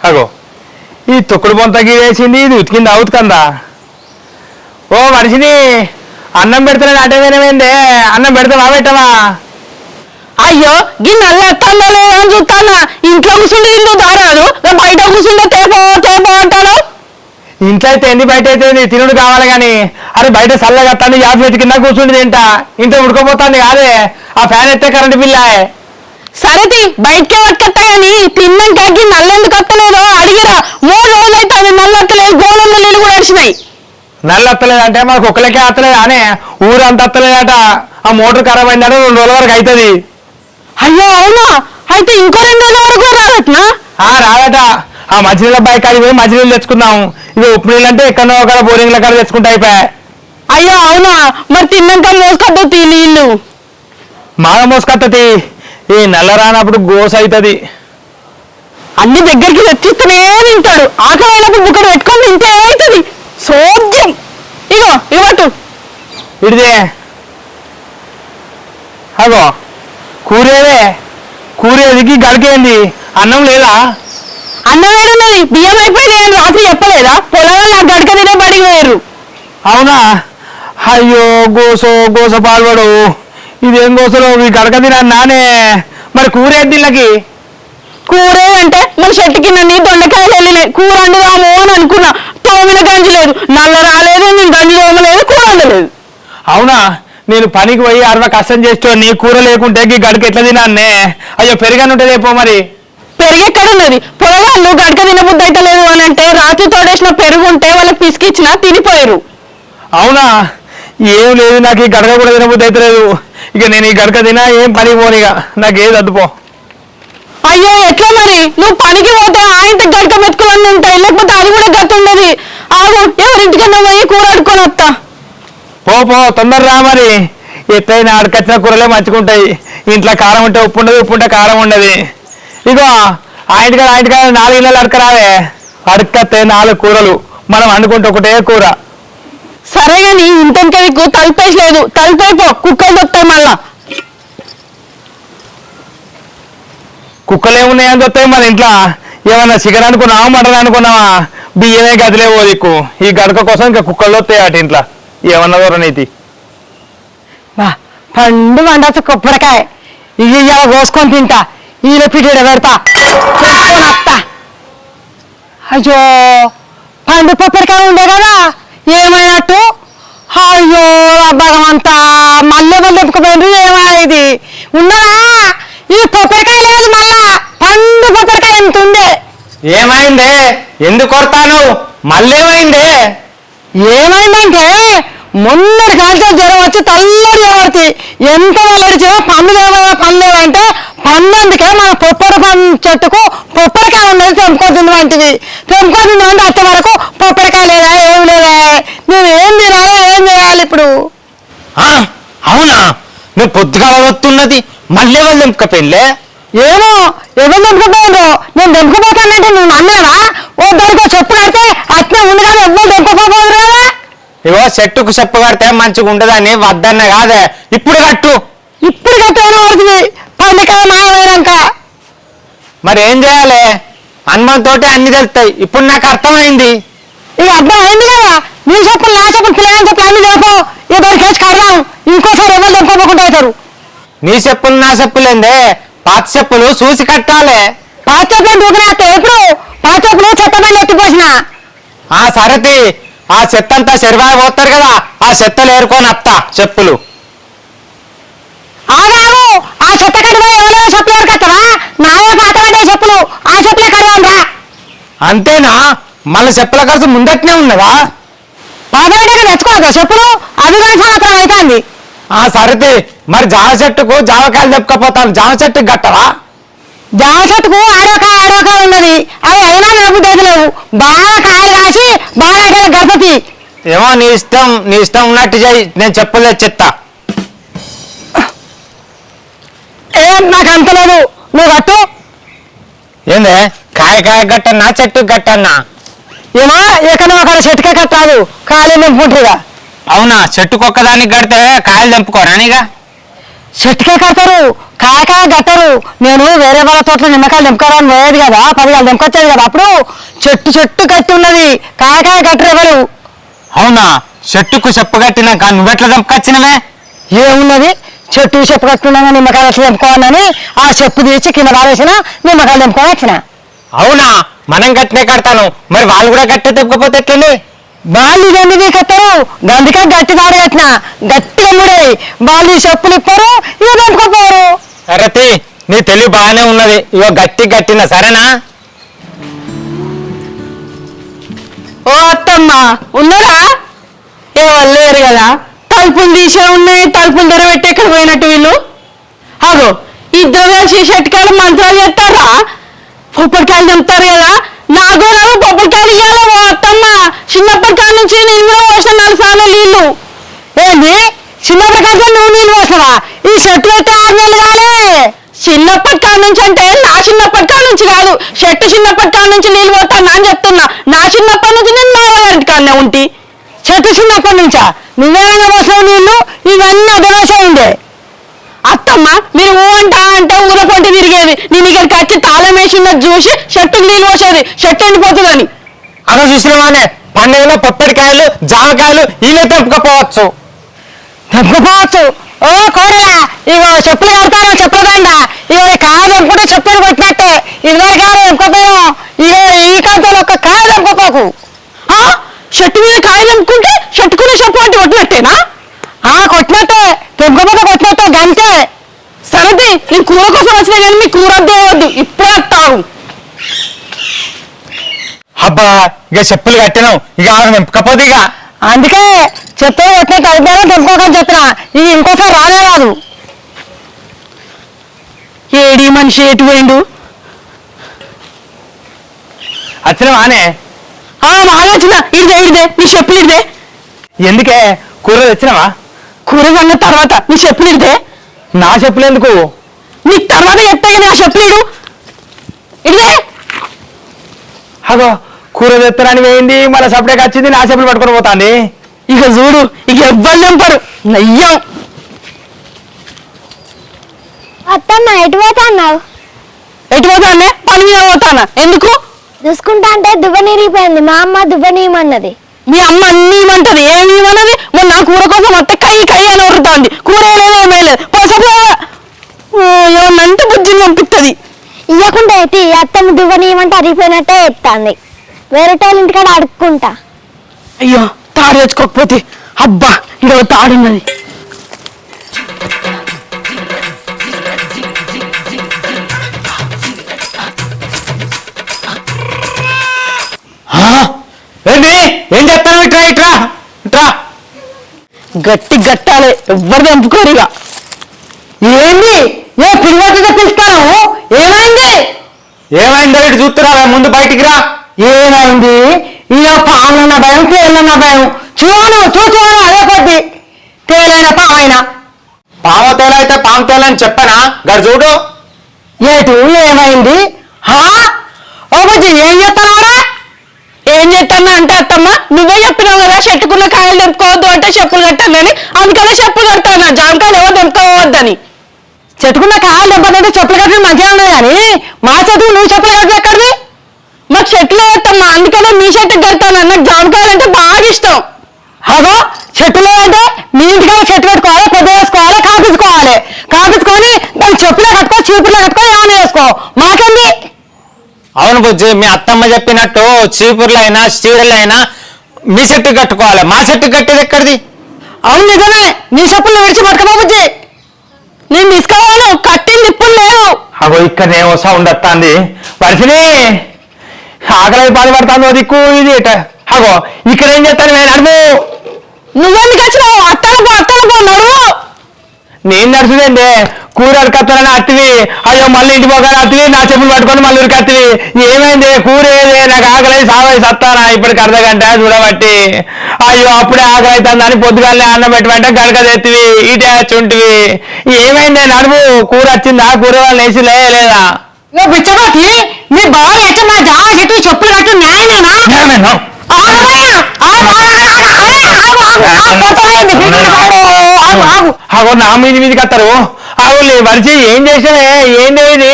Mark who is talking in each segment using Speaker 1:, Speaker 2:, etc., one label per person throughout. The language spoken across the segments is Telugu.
Speaker 1: అగో. ఈ తొక్కుడు బొంత గీరేసింది ఇది ఉతికింది అవుతుకందా ఓ మనిషిని అన్నం పెడుతున్నాడు అంటే వినమైందే అన్నం పెడతావా పెట్టవా?
Speaker 2: అయ్యో గి నల్ల ఎత్తందో లేదో అని చూస్తానా? ఇంట్లో కూర్చుంటే ఇల్లు దారాదు బయట కూర్చుంటే తేపో తేపో అంటాడు
Speaker 1: ఇంట్లో అయితే ఏంది బయట అయితే ఏంది? తినుడు కావాలి కానీ అరే బయట చల్లగా యాభై కింద కూర్చుండి తింటా? ఇంట్లో ఉడకపోతుంది కాదే. ఆ ఫ్యాన్ ఎత్తే కరెంట్ బిల్లా
Speaker 2: సరేటి బయటకే పట్టుకొస్తా గాని తిన్నాక గి నల్ల ఎందుకు వస్తలేదో అడిగిరా. మూడు రోజులు అయితే అది నల్ల వస్తలేదు గోళంలో నీళ్ళు కూడా అడిచినాయి
Speaker 1: నల్ల వస్తలేదు అంటే మనకు ఒక్కలకే వస్తలేదు అనే? ఊరంతా వస్తలేదట. ఆ మోటార్ ఖరాబ్ అయిందంటే రెండు రోజుల వరకు అవుతుంది.
Speaker 2: అయ్యో అవునా? అయితే ఇంకో రెండు రోజుల వరకు కూడా రాదట్నా?
Speaker 1: ఆ రాదట. ఆ మంచినీళ్ళ బైక్ కాడికి పోయి మంచినీళ్ళు తెచ్చుకుందాం. ఇవి ఉప్పు నీళ్ళు అంటే ఎక్కడో ఒక బోరింగ్ల కాడ తెచ్చుకుంటే అయిపోయా
Speaker 2: అయ్యో అవునా? మరి తిన్నాక మోసుకొద్దు నీళ్ళు.
Speaker 1: మాగ మోసుకత్తది ఈ నల్ల రానప్పుడు గోస అవుతుంది.
Speaker 2: అన్ని దగ్గరికి తెచ్చిస్తూనే తింటాడు ఆకలి అయినప్పుడు బుక్కడు పెట్టుకొని తింటే ఏమవుతుంది సోద్యం ఇగో ఇవ్వటు.
Speaker 1: ఇడిదే. అగో కూరేదే కూరేదికి గడికేంది అన్నం లేదా?
Speaker 2: అన్నం ఏడున్నది బియ్యం అయిపోయింది. నేను రాత్రి చెప్పలేదా? పొలం నాకు గడక తినే బడికి పోయారు
Speaker 1: అవునా? అయ్యో గోసో గోస పాల్పడు. ఇదేం గోసలో? ఈ గడక తినా నానే మరి కూరేది దీళ్ళకి
Speaker 2: కూర అంటే మన చెట్టు కింద నీ దొండకాయలు వెళ్ళినాయి. కూర వండుదాము అని అనుకున్నా. తోమిన గంజి లేదు. నల్ల రాలేదు నేను గంజి తోమలేదు కూర వండలేదు.
Speaker 1: అవునా? నేను పనికి పోయి అరవై కష్టం చేస్తూ నీ కూర లేకుంటే ఈ గడక ఎట్లా తినాన్నే అయ్యో పెరిగాను ఉంటుంది పో మరి.
Speaker 2: పెరుగు ఎక్కడ ఉన్నది పొలగాళ్ళు గడక తినబుద్ధి అయితే లేదు అని అంటే రాత్రి తోడేసిన పెరుగు ఉంటే వాళ్ళకి పిసికిచ్చినా తినిపోయారు
Speaker 1: అవునా? ఏం లేదు నాకు ఈ గడక కూడా తినబుద్ధి అయితే లేదు. ఇక నేను ఈ గడక తినా ఏం పని పోనిగా నాకు ఏది అద్దుపో.
Speaker 2: అయ్యో ఎట్లా మరి? నువ్వు పనికి పోతే ఆయన గడక మెతుకులన్నీ ఉంటాయి లేకపోతే అది కూడా గట్టి ఉండదు. ఆగు ఎవరింటికన్నా పోయి కూర అడుకొని వస్తా.
Speaker 1: పో పో తొందర రా మరి. ఎత్తైన అడకచ్చిన కూరలే మంచుకుంటాయి ఇంట్లో కారం ఉంటే ఉప్పు ఉండదు ఉప్పు ఉంటే కారం ఉండదు. ఇగో ఆ ఇంటికాడ ఆ ఇంటికాడ నాలుగు ఇళ్ళలు అడకరావే. అడకత్తే నాలుగు కూరలు. మనం వండుకుంటే ఒకటే కూర.
Speaker 2: సరే గాని ఇంటెనక నీకు తలుపేసి లేదు. తలుపైపో కుక్కలు దొత్తాయి మళ్ళా.
Speaker 1: కుక్కలు ఏమున్నాయని చెప్తాయి మన ఇంట్లో? ఏమన్నా చికెన్ అనుకున్నావా మటన్ అనుకున్నావా? బియ్యమే గదిలే ఓ దిక్కు. ఈ గడక కోసం ఇంకా కుక్కలు వస్తాయి అటు ఇంట్లో. ఏమన్నా దూర నీతి.
Speaker 2: బా పండు వండచ్చు కొబ్బరికాయ. ఇవి ఇవాళ కోసుకొని తింటా. ఈల పిటిడ పెడతా. అయ్యో పండు కొబ్బరికాయ ఉండే కదా. ఏమైనట్టు? అయ్యో భగవంతా మళ్ళీ మళ్ళీ ఎప్పుకుపోయిండ్రు ఏమైంది ఉన్నదా? ఈ కొబ్బరికాయ లేదు మళ్ళా. పండు కొబ్బరికాయ ఎంత ఉండే
Speaker 1: ఏమైందే? ఎందుకు కొడతాను? మళ్ళేమైందే
Speaker 2: ఏమైందంటే మొన్నటి కాల్చే జ్వరం వచ్చి తల్లడి ఎవరితి ఎంత వెల్లడిచినా పన్ను లేవా పన్ను లేవంటే పన్ను అందుకే మన పొప్పర పన్ను చెట్టుకు పొప్పరికాయ ఉన్నది తెంపుకొని వంటిది తెంపుకొని తిందామంటే అత్త వరకు పొప్పరికాయ లేదా ఏం లేదా? చేయాలి ఇప్పుడు?
Speaker 1: ఆ, అవునా? నువ్వు పొద్దుగాల వస్తున్నది మళ్ళీ వాళ్ళు పెళ్ళే
Speaker 2: ఏమో ఎవరు తెంపుకుపోయిండ్రో నేను తెంపుకుపోతానంటే నువ్వు నమ్మేవా? ఓ దానికో చెప్పు కడితే అట్నే ఉంది కదా ఎవరు తెంపుకోపోదు కదా?
Speaker 1: ఇగో చెట్టుకు చెప్పు కడితే మంచిగా ఉండదని వద్దన్న కాదే. ఇప్పుడు కట్టు.
Speaker 2: ఇప్పుడు కట్టేనా అవుతుంది పండుకాయ మాయమైనాక.
Speaker 1: మరి ఏం చేయాలి? హనుమాన్ తోటి అన్ని తెలుస్తాయి. ఇప్పుడు నాకు అర్థమైంది.
Speaker 2: ఇక అర్థం అయింది కదా. నీ చెప్పులు నా చెప్పులు పిల్లలని చెప్పులు అన్ని లేపో ఇద్దరు కేసు కడదాం ఇంకోసారి ఎవరు తెంపుకోకుండా అవుతారు
Speaker 1: నీ చెప్పులు నా చెప్పులేందే. పాత చెప్పులు చూసి కట్టాలి.
Speaker 2: పాత చెప్పులు దూకినేస్తే ఎప్పుడు? పాత చెప్పులు చెత్త బండి ఎత్తిపోసిన
Speaker 1: ఆ సరతి ఆ చెత్త అంతా శరివాయి పోతారు కదా ఆ చెత్తలు ఏరుకొని అత్తా చెప్పులు.
Speaker 2: ఆగాగు ఆ చెత్త కడిపో ఎవరో చెప్పులు ఎవరికత్తవా నాయే పాత చెప్పులు? ఆ చెప్పులే కడదాం రా.
Speaker 1: అంతేనా? మళ్ళీ చెప్పుల ఖర్చు ముందట్నే ఉన్నదా?
Speaker 2: పడ్డాక తెచ్చుకోవద్దు చెప్పులు? అవి కానీ సంవత్సరం అవుతుంది
Speaker 1: ఆ సరతి మరి జామ చెట్టుకు జామకాయలు చెప్పుకపోతాను జామ చెట్టుకు గట్టవా
Speaker 2: జామ చెట్టుకు ఆడోకాయ ఆడోకాయ ఉన్నది. అవి అయినా నాకు దగ్గలేవు బాగా కాయలు కాసి బాగా అయితే గర్భతి
Speaker 1: ఏమో నీ ఇష్టం నీ ఇష్టం ఉన్నట్టు చేయి. నేను చెప్పులే చెత్త
Speaker 2: ఏం నాకు అంతలేదు నువ్వు కట్టు.
Speaker 1: ఏందే? కాయ కాయ గట్టన్నా చెట్టు గట్టన్నా
Speaker 2: ఏమో ఎక్కడో అక్కడ చెట్టుకే కట్టాదు ఖాళీ నింపుంటుందిగా
Speaker 1: అవునా చెట్టుకు ఒక్కదానికి కడితే కాయలు తెంపుకోరా నీగా?
Speaker 2: చెట్టుకే కడతారు కాయకాయ కట్టరు నేను వేరే వాళ్ళ తోటలో నిమ్మకాయలు తెంపుకోవాలని పోయేది కదా పదివేలు తెంపుకొచ్చేది కదా అప్పుడు చెట్టు చెట్టు కట్టి ఉన్నది కాయకాయ కట్టరు ఎవరు.
Speaker 1: అవునా చెట్టుకు చెప్పు కట్టినాక నువ్వెట్లా దెంపకొచ్చినవే
Speaker 2: ఏమున్నది చెట్టు చెప్పు కట్టుకున్నాగా నిమ్మకాయలు ఎట్లా తెంపుకోవాలని ఆ చెప్పు తీసి కింద పారేసిన నిమ్మకాయలు తెంపుకొని వచ్చిన.
Speaker 1: అవునా మనం కట్టినే కడతాను. మరి వాళ్ళు కూడా కట్టే తెప్పకపోతే ఎట్లండి?
Speaker 2: వాళ్ళు ఇదేంది కట్టారు అందుకే గట్టి దాడి కట్టిన. గట్టిగా ముడేది వాళ్ళు ఈ చెప్పులు ఇప్పారు ఇక తెంపుకోపోరు
Speaker 1: రతి నీ తెలివి బాగానే ఉన్నది. ఇగో గట్టి గట్టిన సరేనా?
Speaker 2: ఓ అత్తమ్మ ఉన్నారా ఎవరు లేరు కదా. తలుపులు తీసే ఉన్నాయి తలుపులు తెరబెట్టి ఎక్కడ పోయినట్టు వీళ్ళు? అగో ఇద్దరు కలిసి షట్కాయలు మంత్రాలు చేస్తారా పొప్పటికాయలు చంపుతారు కదా. నాకు రావు పొప్పటికాయలు ఇవ్వాలి ఓ అత్తమ్మ. చిన్నప్పటి కాడ నుంచి నేను కూడా పోసిన నాలుగు సార్లు నీళ్ళు. ఏంది? చిన్నప్పటి కాడ నువ్వు నీళ్ళు పోసావా ఈ చెట్లు అయితే ఆరు నెలలు కాలే. చిన్నప్పటి కాడ నుంచి అంటే నా చిన్నప్పటి కాడ నుంచి కాదు. చెట్టు చిన్నప్పటి కాడ నుంచి నీళ్ళు పోతాను అని చెప్తున్నా. నా చిన్నప్పటి నుంచి నేను మా వాళ్ళ కాడనే ఉంటి. చెట్టు చిన్నప్పటి నుంచా? నువ్వేమైనా పోసావు నీళ్ళు? ఇవన్నీ అదే ఉండే. అత్తమ్మ మీరు ఊ అంట అంటే ఊర పొంటి తిరిగేది. నేను ఇక్కడికి వచ్చి తాళం వేసినది చూసి షర్టుకు నీళ్ళు పోసేది షర్ట్ ఎండిపోతుందని.
Speaker 1: అక్కడ చూసినవానే పండుగలో పొప్పటికాయలు జామకాయలు ఇవే తెంపుకపోవచ్చు.
Speaker 2: తెంపుకోవచ్చు ఓ కోడలా ఇగో చెప్పులు కడతాను చెప్పులు దండ. ఇగో ఈ కాయ తెంపుకుంటే చెప్పులు కొట్టినట్టే. ఇదివరకు కాదు తెంపుకోపోయాను ఇగో ఈ కాంతలో ఒక కాయ తెంపుకోపోకు షర్టు మీద కాయ తెంపుకుంటే షర్టుకునే చెప్పు అంటే కొట్టినట్టేనా ఆ కొట్టినట్టే తెంపుకోపోతే కొట్టినట్టే గంటే సరది నేను కూర కోసం వచ్చినా కానీ మీ కూర వద్దు ఇప్పుడే వస్తాను
Speaker 1: అబ్బా కట్టినావు. ఇక ఆమె తెంపకపోతే ఇక.
Speaker 2: అందుకే చెప్పులు కొట్టినట్టు అయిపోయినా తెంపుకోకని చెప్పిన ఇది ఇంకోసారి రానే రాదు. ఏడి మనిషి ఎటు పోయిండు?
Speaker 1: వచ్చినవానే
Speaker 2: ఆ బాగా వచ్చిన. ఇడిదే ఇడిదే నీ చెప్పులు ఇడిదే.
Speaker 1: ఎందుకే? కూర తెచ్చినావా?
Speaker 2: కూర కన్న తర్వాత నీ చెప్పులు ఇడిదే.
Speaker 1: నా చెప్పులు ఎందుకు?
Speaker 2: నీ తర్వాత చెప్తే నా చెప్పులు ఇడు. ఇడిదే.
Speaker 1: అగో కూర తెత్తరాని వేయింది మళ్ళీ సపరేట్ వచ్చింది నా చెప్పులు పట్టుకొని పోతాంది.
Speaker 2: ఇక చూడు ఇక ఎవ్వరు నింపరు నయ్యం.
Speaker 3: అత్తమ్మ ఎటు పోతున్నావు?
Speaker 2: ఎటు పోతానే? పని మీద పోతానా? ఎందుకు?
Speaker 3: చూసుకుంటా అంటే దువ్వనీరిపోయింది మా అమ్మ దువ్వనీయమన్నది
Speaker 2: మీ అమ్మ అన్ని ఇవ్వమంటది ఏమి ఇవ్వనది మొన్న నా కూర కోసం వస్తే కై కై అని ఉరుతాంది కూర లేదు పసపు ఏమన్నంటే బుద్ధిని పంపిస్తుంది
Speaker 3: ఇవ్వకుండా అయితే అత్తమ్మ దువ్వనీయమంటే అరిగిపోయినట్టే చెప్తాంది వేరే వాళ్ళ ఇంటికాడ అడుక్కుంటా
Speaker 2: అయ్యో తాడు తెచ్చుకోకపోతే అబ్బా ఇక్కడ తాడున్నది
Speaker 1: ఆ? ఏంది? ఏం చెప్తాను ఇట్రా ఇట్రా ఇట్రా.
Speaker 2: గట్టి గట్టాలి ఎవ్వరు ఇక. ఏంది? ఏ పిల్లలు తెప్పిస్తాను ఏమైంది?
Speaker 1: ఏమైందో ఇటు చూస్తున్నావా ముందు బయటికి రా.
Speaker 2: ఏమైంది? ఇక పాములన్న భయం తేలన్న భయం. చూను చూచూను అదే కొద్ది. తేలైన పామైనా
Speaker 1: పాము తేల అయితే పాము తేల అని చెప్పనా? గడు చూడు.
Speaker 2: ఏటు ఏమైంది? హా? ఓ బుజ్జి ఏం చెప్తానవరా ఏం చెప్తానా అంటే అత్తమ్మ నువ్వే చెప్పినావు కదా చెట్టుకున్న కాయలు తెంపుకోవద్దు అంటే చెప్పులు కట్టానని అందుకనే చెప్పులు కడతాను జామకాయలు ఎవరు తెంపుకోవద్దని. చెట్టుకున్న కాయలు తెంపదంటే చెప్పులు కట్టడం మంచిగా ఉన్నది కానీ మా చెట్టుకు నువ్వు చెప్పులు కట్టదు ఎక్కడిది మాకు చెట్లు వేస్తామ్మా అందుకనే మీ చెట్టుకు కడతాను నాకు జామకాయలు అంటే బాగా ఇష్టం. అగో చెట్టులో అంటే మీ ఇంటికాడ చెట్టు పెట్టుకోవాలి పొద్దు వేసుకోవాలి కాపించుకోవాలి కాపించుకొని దాన్ని చెప్పులో కట్టుకో చీపులో కట్టుకో ఏమైనా వేసుకో. మాకేంది?
Speaker 1: అవును బుజ్జి మీ అత్తమ్మ చెప్పినట్టు చీపుర్లైనా చీరలైనా మీ చెట్టు కట్టుకోవాలి. మా చెట్టు కట్టేది ఎక్కడిది?
Speaker 2: అవును నిజమే. నీ చెప్పులు విడిచి పట్టుకోబుజ్జి నేను తీసుకోవాను కట్టింది ఇప్పుడు లేవు.
Speaker 1: అగో ఇక్కడనేమో సౌండ్ వస్తుంది. వర్షిని ఆకలి బాధ పడుతుంది దిక్కు ఇది. అగో ఇక్కడ ఏం చేస్తాను నేను అడుగు.
Speaker 2: నువ్వెందుకు వచ్చినావు? అత్తలకు అత్తలకు నడువు
Speaker 1: నేను నడుచుదండి. కూర అడకత్తానని అత్తివి. అయ్యో మళ్ళీ ఇంటి పోగానే అత్తివి. నా చెప్పులు పట్టుకొని మళ్ళీ ఉరికి అత్తివి. ఏమైంది? కూర ఏది? నాకు ఆకలి సావై సత్తానా ఇప్పటికి అర్ధ గంట చూడబట్టి. అయ్యో అప్పుడే ఆకలి అవుతుందని పొద్దుగాలనే అన్నం పెట్టమంటే గడక తెత్తివి. ఇటే చుంటివి. ఏమైంది? నడుము. కూర వచ్చిందా? కూర వాళ్ళు వేసి లేదా?
Speaker 2: నువ్వు పిచ్చబాకి నీ బావ ఎట్ట మా జావ చెట్టు చెప్పులు కట్టు న్యాయమేనా.
Speaker 1: అగో నా మీది మీదకి వస్తారు అవును మరిచి ఏం చేసావే ఏంది ఇది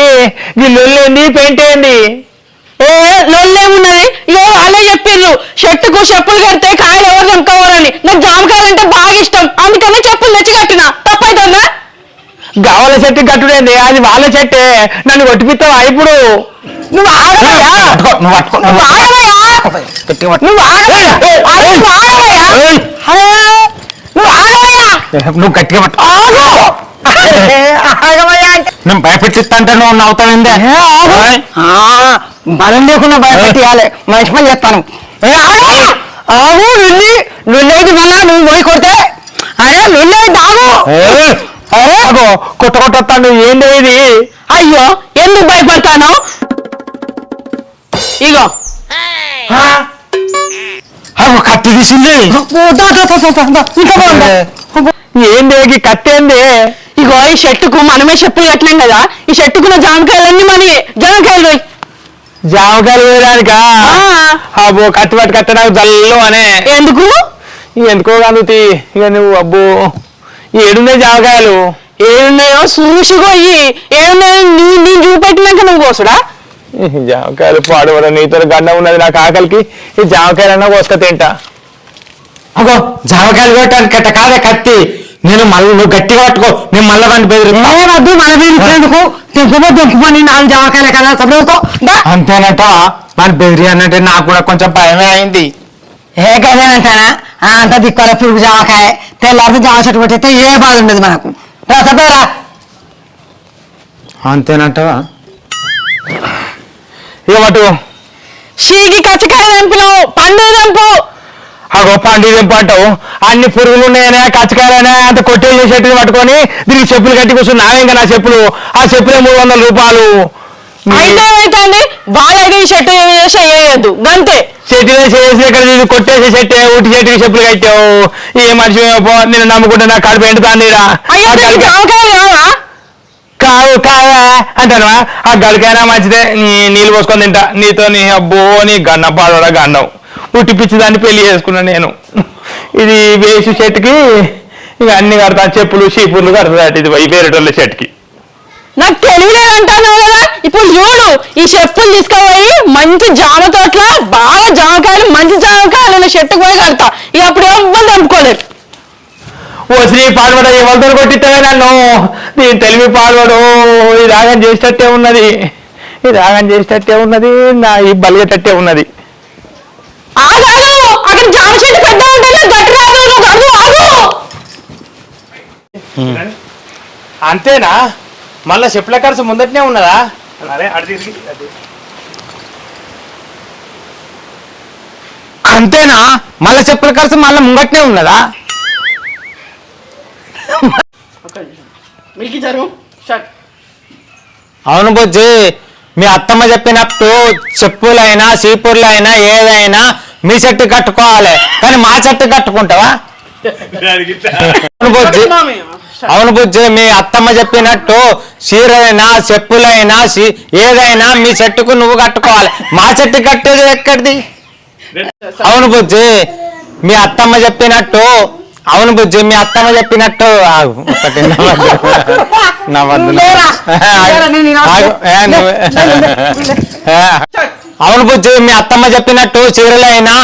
Speaker 1: ఈ లొల్లేంది పెయింట్ ఏంది
Speaker 2: ఏ లొల్లేమున్నది ఇగో వాళ్ళే చెప్పిండ్రు షర్టుకు చెప్పులు కడితే కాయలు ఎవరు తెంపుకోవాలని నాకు జామకాయలు అంటే బాగా ఇష్టం అందుకనే చెప్పులు తెచ్చి కట్టిన తప్పైతుందా
Speaker 1: గావల చెట్టు కట్టుడేంది? అది వాళ్ళ చెట్టే. నన్ను కొట్టిపిస్తావా ఇప్పుడు?
Speaker 2: నువ్వు ఆగవయ్యా
Speaker 1: నువ్వు
Speaker 2: నువ్వు ఆగవయ్యా. నువ్వు ఆగవయ్యా అరే, నువ్వు ఆగవయ్యా నువ్వు
Speaker 1: నువ్వు గట్టిగా పట్టు
Speaker 2: ఆగు. ఆగవయ్యా అంటే.
Speaker 1: నేను భయపెట్టిస్తా అంటే నువ్వు నవ్వుతావిందే
Speaker 2: ఆ, బలం లేకుండా భయపెట్టియాలి. మంచి పని చెప్తాను ఆగు! నుల్లి నుల్లేది మళ్ళా నువ్వు పోయి కొడితే. అరే నుల్లేది ఆగు
Speaker 1: కొత్త వస్తాను ఏంది ఇది?
Speaker 2: అయ్యో ఎందుకు భయపడతాను? ఇగో.
Speaker 1: కత్తి తీసింది. ఏంది ఈ కత్తి ఏంది?
Speaker 2: ఇగో ఈ షర్టుకు మనమే చెప్పులు కట్టలేం కదా. ఈ షర్టుకున్న జామకాయలన్నీ మనయే జామకాయలు పోయి
Speaker 1: జామకాయలు వేయడానికా? అబ్బో కత్తి పట్టి కట్ట నాకు జల్లు అనే
Speaker 2: ఎందుకు?
Speaker 1: ఎందుకో అందుతీ ఇక నువ్వు అబ్బో. ఏడున్నాయి జామకాయలు?
Speaker 2: ఏమున్నాయో చూసిగో ఇయ్యి ఏమున్నాయో నీ నీ చూపెట్టినాక నువ్వు కోసుడా
Speaker 1: జామకాయలు పాడవడం నీతో గండ ఉన్నది నాకు ఆకలికి ఈ జామకాయలన్నా కోసుక తింటా.
Speaker 4: అగో జామకాయలు కొట్టాను కట్ట కాదే కత్తి. నేను మళ్ళీ నువ్వు గట్టిగా పట్టుకో. నేను మళ్ళీ వాడిని బెదిరిస్తా.
Speaker 2: వద్దు మన ఎందుకు తెంపుకో తెంపుకొని నాలుగు జామకాయలు కదా చదువుకో
Speaker 4: అంతేనట మన బెదిరి అన్నట్టే నాకు కూడా కొంచెం భయమే అయింది.
Speaker 2: ఏ కదేనంటానా అంత దిక్కుల పురుగు జామకాయ. తెల్లారితే జామ చెట్టు పెట్టితే ఏ బాధ ఉండదు మనకు. రా సపేరా
Speaker 4: అంతేనంటవా?
Speaker 1: ఇక మటు
Speaker 2: షీకి కచ్చకాయ తెంపినావు పండు తెంపు.
Speaker 1: అగో పండు తెంపు అంటావు. అన్ని పురుగులు ఉన్నాయనే కచ్చకాయలనే అంత కొట్టేళ్ళు చెట్టుని పట్టుకొని దీనికి చెప్పులు కట్టి కూర్చుని నావేం నా చెప్పులు? ఆ చెప్పులే మూడు వందల రూపాయలు.
Speaker 2: అయితే ఏమైతుంది వాళ్ళకి ఈ షర్టు చేసా వేయద్దు గంతే.
Speaker 1: చెట్టు చేసి ఇక్కడ ఇది కొట్టేసి చెట్టే ఉట్టి చెట్టుకి చెప్పులు కట్టావు. ఏ మనిషి నేను నమ్ముకుంటే నా కడుపు
Speaker 2: జామకాయలు కావా?
Speaker 1: కావు అంటాను ఆ గడికైనా మంచిదే. నీ నీళ్ళు పోసుకొని తింటా. నీతో నీ అబ్బో నీ గన్న పాడోడా గన్నం ఉట్టి పిచ్చి దాన్ని పెళ్ళి చేసుకున్నా నేను. ఇది వేసి చెట్టుకి ఇక అన్ని కడతాను చెప్పులు చీపుర్లు కడతాడు ఇది ఈ వేరేటోళ్ళ చెట్టుకి
Speaker 2: నాకు తెలియలేదు అంటాను కదా. ఇప్పుడు చూడు ఈ చెప్పులు తీసుకుపోయి మంచి జామ తోటల బాగా జామకాయలు మంచి జామకాయలు ఉన్న చెట్టుకు పోయి కడతా. ఇక అప్పుడు ఎవ్వరు తెంపుకోలేరు
Speaker 1: ఓ శ్రీ పాల్పడ ఎవరితో కొట్టిస్తావే నన్ను? నేను తెలివి పాల్పడు ఇది రాగం చేసేటట్టే ఉన్నది. ఇది రాగం చేసేటట్టే ఉన్నది. నా ఈ బలిగేటట్టే ఉన్నది.
Speaker 4: అంతేనా? మళ్ళా చెప్పుల ఖర్చు ముందటనే ఉన్నదా? అంతేనా? మళ్ళా చెప్పుల ఖర్చు మళ్ళా ముంగట్నే ఉన్నదా? అవును బుజ్జి మీ అత్తమ్మ చెప్పినట్టు చెప్పులైనా చీపుర్లైనా ఏదైనా మీ చెట్టు కట్టుకోవాలి. కానీ మా చెట్టు కట్టుకుంటావా? అవును బుజ్జి. అవును బుజ్జి మీ అత్తమ్మ చెప్పినట్టు చీరైనా చెప్పులైనా ఏదైనా మీ చెట్టుకు నువ్వు కట్టుకోవాలి. మా చెట్టు కట్టేది ఎక్కడిది? అవును బుజ్జి మీ అత్తమ్మ చెప్పినట్టు అవును బుజ్జి మీ అత్తమ్మ చెప్పినట్టు ఒకటి అవును బుజ్జి మీ అత్తమ్మ చెప్పినట్టు చీరలైనా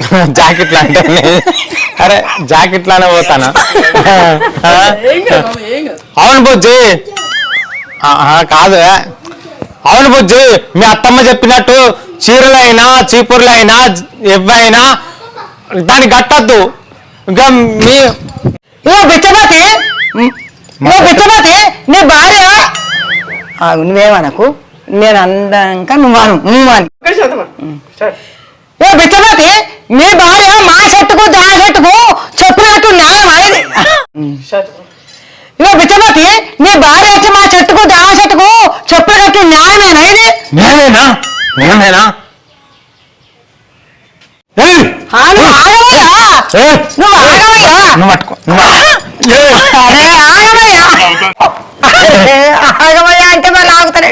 Speaker 4: జాకెట్లు అంటే అరే జాకెట్లానే పోతాను? అవును బుజ్జి. ఆహా, కాదు అవును బుజ్జి మీ అత్తమ్మ చెప్పినట్టు చీరలైనా చీపుర్లైనా ఎవైనా దాన్ని కట్టద్దు. ఇంకా మీ
Speaker 2: ఓ బిచ్చపతి నీ భార్య? నువ్వేమనకు నేను అందాక నువ్వు అను నువ్వు అని. ఏ మీ భార్య మా చెట్టుకు దా చెట్టుకు చెప్పినట్టు నేరం అనేది. ఇగో పిచ్చమతి నీ భార్య వచ్చి మా చెట్టుకు దా చెట్టుకు చెప్పినట్టు న్యాయమేనా ఇది? నువ్వు
Speaker 4: అరే అంటే
Speaker 2: మరి ఆగుతాడు